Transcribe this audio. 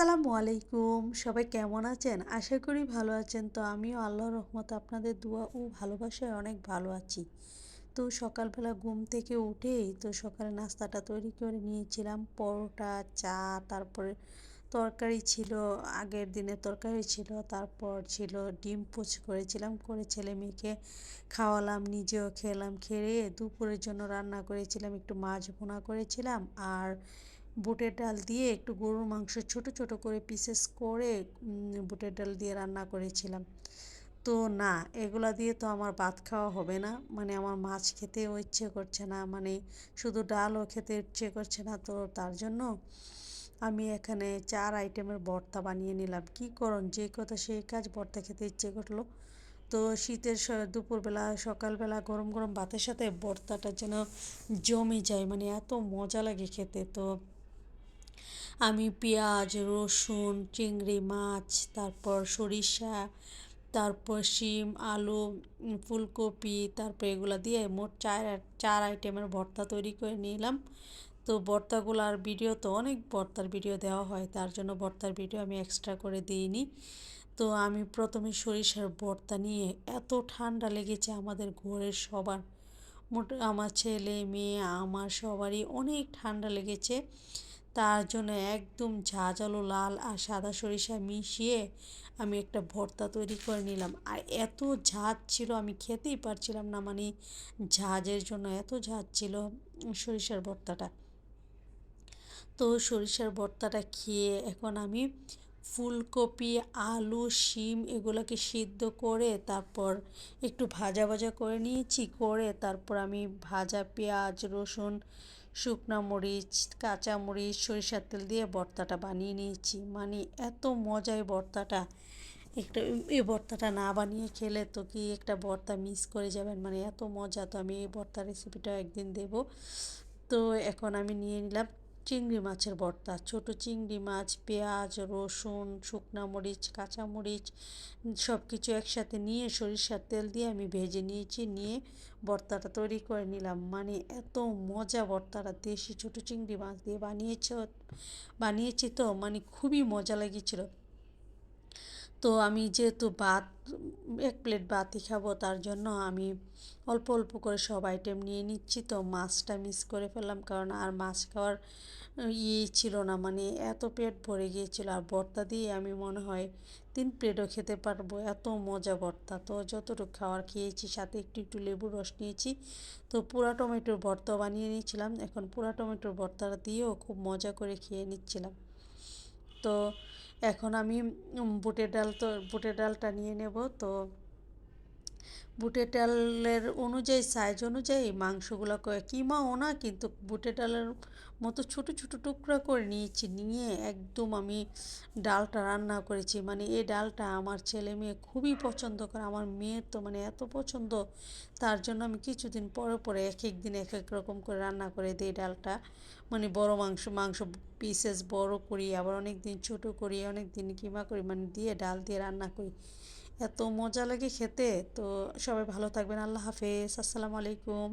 আসসালামু আলাইকুম। সবাই কেমন আছেন? আশা করি ভালো আছেন। তো আমিও আল্লাহর রহমত, আপনাদের দোয়া ও ভালোবাসায় অনেক ভালো আছি। তো সকালবেলা ঘুম থেকে উঠেই তো সকালে নাস্তাটা তৈরি করে নিয়েছিলাম। পরোটা, চা, তারপরে তরকারি ছিল, আগের দিনে তরকারি ছিল, তারপর ছিল ডিম পোচ করেছিলাম, করে ছেলে মেয়েকে খাওয়ালাম, নিজেও খেলাম, খেয়ে দুপুরের জন্য রান্না করেছিলাম, একটু মাছ ভুনা করেছিলাম, আর বুটের ডাল দিয়ে একটু গরুর মাংস ছোট ছোট করে পিসেস করে বুটের ডাল দিয়ে রান্না করেছিলাম। তো না, এগুলা দিয়ে তো আমার ভাত খাওয়া হবে না। মানে আমার মাছ খেতেও ইচ্ছে করছে না। মানে শুধু ডালও খেতে ইচ্ছে করছে না তো তার জন্য আমি এখানে চার আইটেমের ভর্তা বানিয়ে নিলাম। কি করুন যে কথা সেই কাজ ভর্তা খেতে ইচ্ছে করল। তো শীতের দুপুরবেলা, সকালবেলা গরম গরম ভাতের সাথে ভর্তাটা যেন জমে যায়। মানে এত মজা লাগে খেতে। তো আমি পেঁয়াজ, রসুন, চিংড়ি, মাছ, তারপর সরিষা, তারপর শিম, আলু ফুলকপি, তারপর এগুলো দিয়ে মোট চার চার আইটেমের ভর্তা তৈরি করে নিলাম। তো ভর্তাগুলার ভিডিও তো অনেক ভর্তার ভিডিও দেওয়া হয়, তার জন্য ভর্তার ভিডিও আমি এক্সট্রা করে দিইনি। তো আমি প্রথমে সরিষার ভর্তা নিয়ে এত ঠান্ডা লেগেছে আমাদের ঘরের সবার। মোট আমার ছেলে, মেয়ে, আমার সবারই অনেক ঠান্ডা লেগেছে। তার জন্য একদম ঝাঁঝালো লাল আর সাদা সরিষা মিশিয়ে আমি একটা ভর্তা তৈরি করে নিলাম। আর এত ঝাঁজ ছিল, আমি খেতেই পারছিলাম না মানে ঝাঁজের জন্য এত ঝাঁজ ছিল সরিষার ভর্তাটা। তো সরিষার ভর্তাটা খেয়ে এখন আমি ফুলকপি, আলু, শিম এগুলোকে সিদ্ধ করে তারপর একটু ভাজা ভাজা করে নিয়েছি, করে তারপর আমি ভাজা পেঁয়াজ, রসুন শুকনো মরিচ, কাঁচা মরিচ, সরিষার তেল দিয়ে ভর্তাটা বানিয়ে নিয়েছি। মানে এত মজায় ভর্তাটা। একটা এই ভর্তাটা না বানিয়ে খেলে তো কি একটা ভর্তা মিস করে যাবেন? মানে এত মজা। তো আমি এই ভর্তা রেসিপিটা একদিন দেব। তো এখন আমি নিয়ে নিলাম। চিংড়ি মাছের ভর্তা, ছোট চিংড়ি মাছ, পেঁয়াজ, রসুন, শুকনা মরিচ, কাঁচা মরিচ সব কিছু একসাথে নিয়ে সরিষার তেল দিয়ে আমি ভেজে নিয়েছি, নিয়ে ভর্তাটা তৈরি করে নিলাম। মানে এত মজা ভর্তাটা, দেশি ছোট চিংড়ি মাছ দিয়ে বানিয়েছ, বানিয়েছি তো মানে খুবই মজা লেগেছিলো। তো আমি যেহেতু ভাত, এক প্লেট ভাতই খাব, তার জন্য আমি অল্প অল্প করে সব আইটেম নিয়ে নিচ্ছি। তো মাছটা মিস করে ফেললাম, কারণ আর মাছ খাওয়ার ইয়ে ছিল না। মানে এত পেট ভরে গিয়েছিল, আর ভর্তা দিয়ে আমি মনে হয় তিন প্লেটও খেতে পারব। এত মজা ভর্তা। তো যতটুকু খাওয়ার খেয়েছি, সাথে একটু একটু লেবুর রস নিয়েছি। তো পুরা টমেটোর ভর্তা বানিয়ে নিয়েছিলাম। এখন পুরা টমেটোর ভর্তাটা দিয়েও খুব মজা করে খেয়ে নিচ্ছিলাম। তো এখন আমি বুটের ডাল তো বুটের ডালটা নিয়ে নেব। তো বুটের ডালের অনুযায়ী সাইজ অনুযায়ী মাংসগুলো কিমাও না কিন্তু বুটের ডালের মতো ছোট ছোট টুকরা করে নিয়েছি, নিয়ে একদম আমি ডালটা রান্না করেছি। মানে এই ডালটা আমার ছেলে মেয়ে খুবই পছন্দ করে, আমার মেয়ের তো মানে এত পছন্দ, তার জন্য আমি কিছুদিন পরে পরে এক এক দিন এক এক রকম করে রান্না করে দিই ডালটা। মানে বড় মাংস মাংস পিসেস বড় করি, আবার অনেক দিন ছোটো করি, অনেক দিন কিমা করি মানে দিয়ে ডাল দিয়ে রান্না করি। এত মজা লাগে খেতে তো সবাই ভালো থাকবেন আল্লাহ হাফেজ আসসালামু আলাইকুম।